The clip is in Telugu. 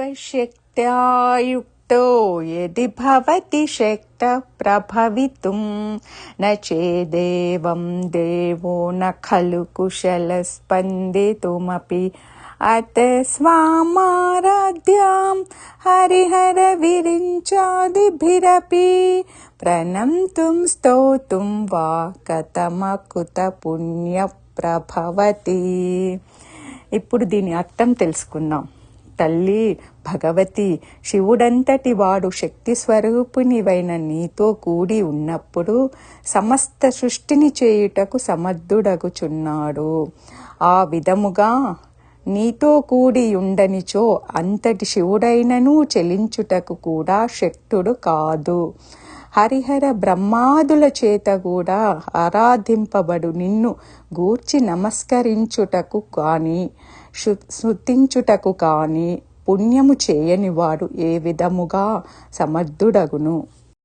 శక్త్యా యుక్తో యది భవతి శక్త ప్రభవితుం నేదేవం దేవో న ఖలు కుశల స్పందితుమపి అత స్వామారాధ్యాం హరిహర విరించాదిభిరపి ప్రణంతుం స్తోతుం వా కథమకుత పుణ్య ప్రభవతి ఇప్పుడు దీని అర్థం తెలుసుకుందాం. తల్లి భగవతి శివుడంతటి వాడు శక్తి స్వరూపునివైన నీతో కూడి ఉన్నప్పుడు సమస్త సృష్టిని చేయుటకు సమర్థుడగుచున్నాడు. ఆ విధముగా నీతో కూడి ఉండనిచో అంతటి శివుడైనను చెలించుటకు కూడా శక్తుడు కాదు. హరిహర బ్రహ్మాదుల చేత కూడా ఆరాధింపబడు నిన్ను గూర్చి నమస్కరించుటకు కానీ శృతించుటకు కాని పుణ్యము చేయనివాడు ఏ విధముగా సమర్థుడగును?